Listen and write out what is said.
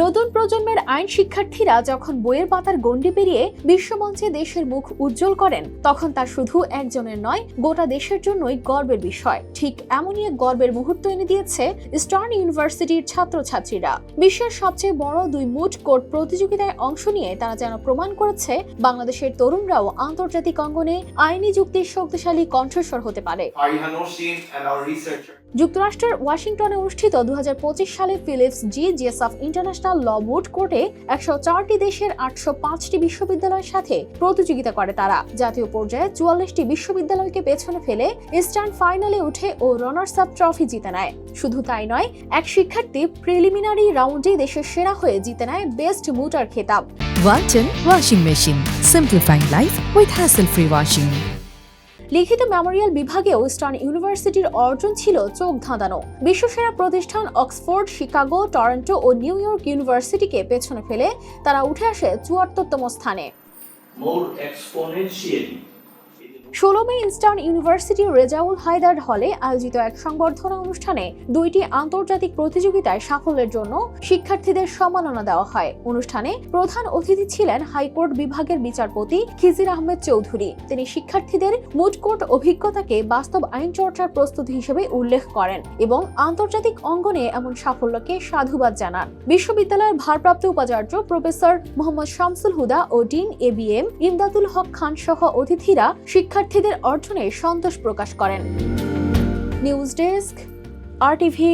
নতুন প্রজন্মের আইন শিক্ষার্থীরা যখন বইয়ের পাতার গণ্ডি পেরিয়ে বিশ্বমঞ্চে দেশের মুখ উজ্জ্বল করেন, তখন তা শুধু একজনের নয়, গোটা দেশের জন্যই গর্বের বিষয়। ঠিক এমনই এক গর্বের মুহূর্ত এনে দিয়েছে স্টার্ন ইউনিভার্সিটির ছাত্রছাত্রীরা। বিশ্বের সবচেয়ে বড় দুই মুড কোর্ট প্রতিযোগিতায় অংশ নিয়ে তারা যেন প্রমাণ করেছে, বাংলাদেশের তরুণরাও আন্তর্জাতিক অঙ্গনে আইনি যুক্তির শক্তিশালী কণ্ঠস্বর হতে পারে। যুক্তরাষ্ট্রের ওয়াশিংটনে অনুষ্ঠিত দু সালে ফিলিপস জি জিএসএফ ইন্টারন্যাশনাল ল বুট কোর্টে একশো চারটি দেশের আটশো পাঁচটি বিশ্ববিদ্যালয়ের সাথে প্রতিযোগিতা করে তারা জাতীয় পর্যায়ে চুয়াল্লিশটি বিশ্ববিদ্যালয়কে পেছনে ফেলে ইস্টার্ন ফাইনালে উঠে ও রানার্স আপ ট্রফি জিতে নেয় শুধু তাই নয়, এক শিক্ষার্থী প্রিলিমিনারি রাউন্ডে দেশের সেরা হয়ে জিতে নেয় বেস্ট মুটার খেতাব Walton Washing Machine. Simplifying life with hassle-free washing. লিখিত মেমোরিয়াল বিভাগেও ইস্টার্ন ইউনিভার্সিটির অর্জন ছিল চোখ ধাঁধানো বিশ্বসেরা প্রতিষ্ঠান অক্সফোর্ড, শিকাগো, টরন্টো ও নিউ ইয়র্ক ইউনিভার্সিটিকে পেছনে ফেলে তারা উঠে আসে চুয়াত্তরতম স্থানে more exponentially. ষোলো May Eastern University Rezaul Haider হলে আয়োজিত এক সংবর্ধনা অনুষ্ঠানে দুইটি আন্তর্জাতিক প্রতিযোগিতায় সাফল্যের জন্য শিক্ষার্থীদের সম্মাননা দেওয়া হয়। অনুষ্ঠানে প্রধান অতিথি ছিলেন হাইকোর্ট বিভাগের বিচারপতি খিজির আহমেদ চৌধুরী। তিনি শিক্ষার্থীদের মুডকোর্ট অভিজ্ঞতাকে বাস্তব আইন চর্চার প্রস্তুতি হিসেবে উল্লেখ করেন এবং আন্তর্জাতিক অঙ্গনে এমন সাফল্যকে সাধুবাদ জানান। বিশ্ববিদ্যালয়ের ভারপ্রাপ্ত উপাচার্য professor Mohammad Shamsul Huda O dean A B M Imdadul Haque Khan সহ অতিথিরা শিক্ষার্থীদের অর্জনে সন্তোষ প্রকাশ করেন। নিউজ ডেস্ক আর টিভি